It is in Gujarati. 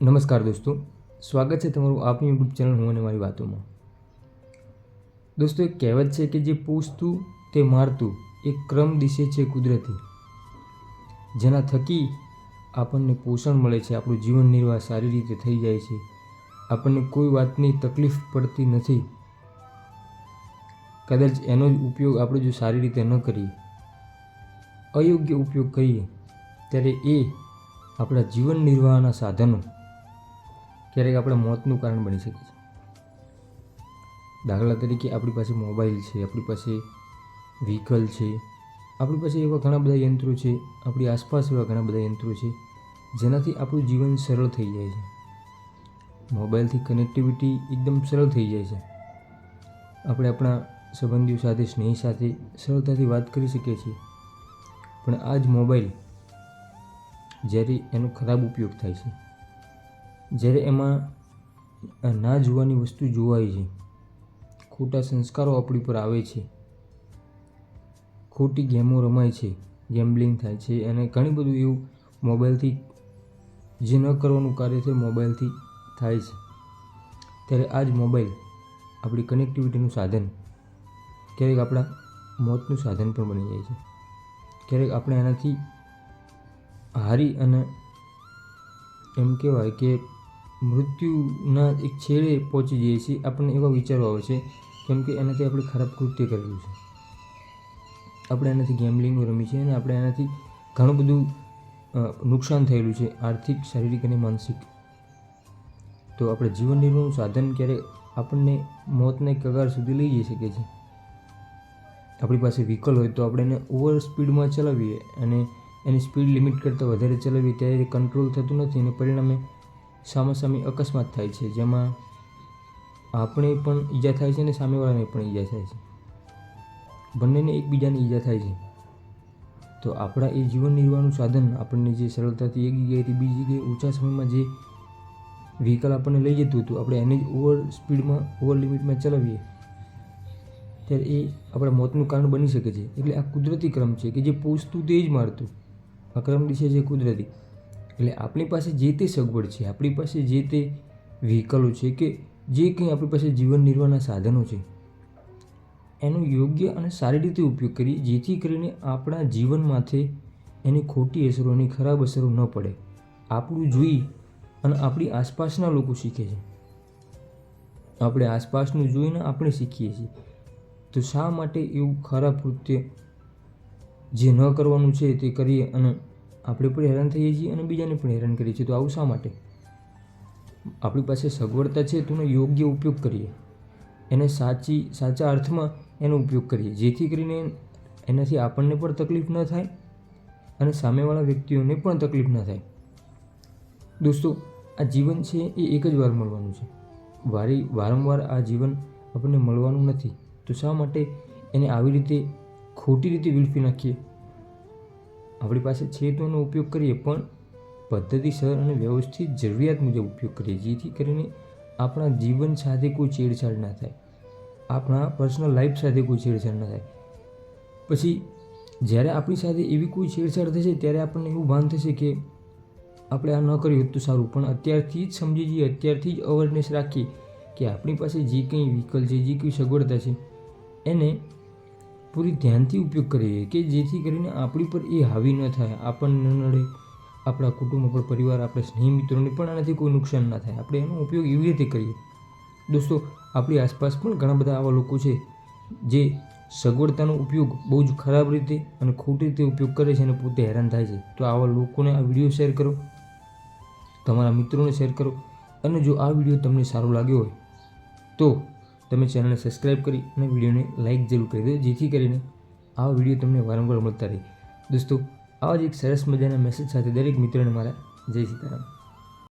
નમસ્કાર દોસ્તો, સ્વાગત છે તમારું આપની યુટ્યુબ ચેનલ હું અને મારી વાતોમાં. દોસ્તો, એક કહેવત છે કે જે પૂછતું તે મારતું, એ ક્રમ દિશે છે કુદરતી. જેના થકી આપણને પોષણ મળે છે, આપણું જીવન નિર્વાહ સારી રીતે થઈ જાય છે. આપણને કોઈ વાતની તકલીફ પડતી નથી. કદાચ એનો જ ઉપયોગ આપણે જો સારી રીતે ન કરીએ, અયોગ્ય ઉપયોગ કરીએ, ત્યારે એ આપણા જીવન નિર્વાહના સાધનો ક્યારેક આપણા મોતનું કારણ બની શકે છે દાખલા તરીકે આપણી પાસે મોબાઈલ છે, આપણી પાસે વ્હીકલ છે, આપણી પાસે એવા ઘણા બધા યંત્રો છે, આપણી આસપાસ એવા ઘણા બધા યંત્રો છે, જેનાથી આપણું જીવન સરળ થઈ જાય છે. મોબાઈલથી કનેક્ટિવિટી એકદમ સરળ થઈ જાય છે. આપણે આપણા સંબંધીઓ સાથે, સ્નેહ સાથે સરળતાથી વાત કરી શકીએ છીએ. પણ આ જ મોબાઈલ જ્યારે એનો ખરાબ ઉપયોગ થાય છે. જ્યારે એમાં ના જોવાની વસ્તુ જોવાય છે. ખોટા સંસ્કારો આપણી પર આવે છે. ખોટી ગેમો રમાય છે. ગેમ્બલિંગ થાય છે અને ઘણી બધું એવું મોબાઈલથી, જે ન કરવાનું કાર્ય છે, મોબાઈલથી થાય છે. ત્યારે આ જ મોબાઈલ આપણી કનેક્ટિવિટીનું સાધન. ક્યારેક આપણા મોતનું સાધન પણ બની જાય છે. ક્યારેક આપણે એનાથી હારી અને એમ કહેવાય કે મૃત્યુના એક છેડે પહોંચી જઈએ છીએ. આપણને એવા વિચારો આવે છે કેમ કે એનાથી આપણે ખરાબ કૃત્ય કરેલું છે. આપણે એનાથી ગેમલિંગ રમી છે અને આપણે એનાથી ઘણું બધું નુકસાન થયેલું છે, આર્થિક, શારીરિક અને માનસિક. તો આપણે જીવન નિર્વાહનું સાધન ક્યારેક આપણને મોતને કગાર સુધી લઈ જઈ શકે છે? આપણી પાસે વ્હીકલ હોય તો આપણે એને ઓવર સ્પીડમાં ચલાવીએ અને એની સ્પીડ લિમિટ કરતાં વધારે ચલાવીએ ત્યારે કંટ્રોલ થતું નથી અને પરિણામે સામાસામી અકસ્માત થાય છે, જેમાં આપણે પણ ઈજા થાય છે અને સામેવાળાને પણ ઈજા થાય છે. બંનેને એકબીજાને ઈજા થાય છે. તો આપણા એ જીવન નિર્વાહનું સાધન આપણને જે સરળતાથી એક જગ્યાએથી બીજી જગ્યાએ ઓછા સમયમાં જે વ્હીકલ આપણને લઈ જતું હતું, આપણે એને જ ઓવર સ્પીડમાં ઓવર લિમિટમાં ચલાવીએ, ત્યારે એ આપણા મોતનું કારણ બની શકે છે. એટલે આ કુદરતી ક્રમ છે કે જે પૂછતું તે જ મારતું. આ ક્રમ છે છે કુદરતી. એટલે આપણી પાસે જે તે સગવડ છે, આપણી પાસે જે તે વ્હીકલો છે કે જે કંઈ આપણી પાસે જીવન નિર્વાહના સાધનો છે, એનો યોગ્ય અને સારી રીતે ઉપયોગ કરીએ, જેથી કરીને આપણા જીવનમાંથી એની ખોટી અસરો એની ખરાબ અસરો ન પડે. આપણું જોઈ અને આપણી આસપાસના લોકો શીખે છે. આપણે આસપાસનું જોઈને આપણે શીખીએ છીએ. તો શા માટે એવું ખરાબ કૃત્ય જે ન કરવાનું છે તે કરીએ અને આપણે પણ હેરાન થઈએ છીએ અને બીજાને પણ હેરાન કરીએ છીએ. તો આવું શા માટે? આપણી પાસે સગવડતા છે, તો એનો યોગ્ય ઉપયોગ કરીએ. એને સાચી, સાચા અર્થમાં એનો ઉપયોગ કરીએ. જેથી કરીને એનાથી આપણને પણ તકલીફ ન થાય અને સામેવાળા વ્યક્તિઓને પણ તકલીફ ન થાય. દોસ્તો, આ જીવન છે એ એક જ વાર મળવાનું છે. વારી, વારંવાર આ જીવન આપણને મળવાનું નથી. તો શા માટે એને આવી રીતે ખોટી રીતે વિલફી નાખીએ? આપણી પાસે છે તો એનો ઉપયોગ કરીએ, પણ પદ્ધતિસર અને વ્યવસ્થિત જરૂરિયાત મુજબ ઉપયોગ કરીએ, જેથી કરીને આપણા જીવન સાથે કોઈ છેડછાડ ના થાય. આપણા પર્સનલ લાઈફ સાથે કોઈ છેડછાડ ના થાય. પછી, જ્યારે આપણી સાથે એવી કોઈ છેડછાડ થશે, ત્યારે આપણને એવું ભાન થશે કે આપણે આ ન કર્યું હોત તો સારું, પણ અત્યારથી જ સમજી જઈએ, અત્યારથી જ અવેરનેસ રાખીએ કે આપણી પાસે જે કંઈ વ્હીકલ છે, જે કંઈ સગવડતા છે, એને પૂરી ધ્યાનથી ઉપયોગ કરીએ કે જેથી કરીને આપણી પર એ હાવી ન થાય, આપણને ન નડે, આપણા કુટુંબ, આપણા પરિવાર, આપણા સ્નેહ મિત્રોને પણ આનાથી કોઈ નુકસાન ના થાય. આપણે એનો ઉપયોગ એવી રીતે કરીએ. દોસ્તો, આપણી આસપાસ પણ ઘણા બધા આવા લોકો છે જે સગવડતાનો ઉપયોગ બહુ જ ખરાબ રીતે અને ખોટી રીતે ઉપયોગ કરે છે અને પોતે હેરાન થાય છે. તો આવા લોકોને આ વીડિયો શેર કરો, તમારા મિત્રોને શેર કરો અને જો આ વીડિયો તમને સારો લાગ્યો હોય તો તમે ચેનલને સબસ્ક્રાઈબ કરી અને વિડીયોને લાઇક જરૂર કરી દો, જેથી કરીને આ વીડિયો તમને વારંવાર મળતા રહે. દોસ્તો, આવા જ એક સરસ મજાના મેસેજ સાથે દરેક મિત્રોને મારા જય સીતારામ.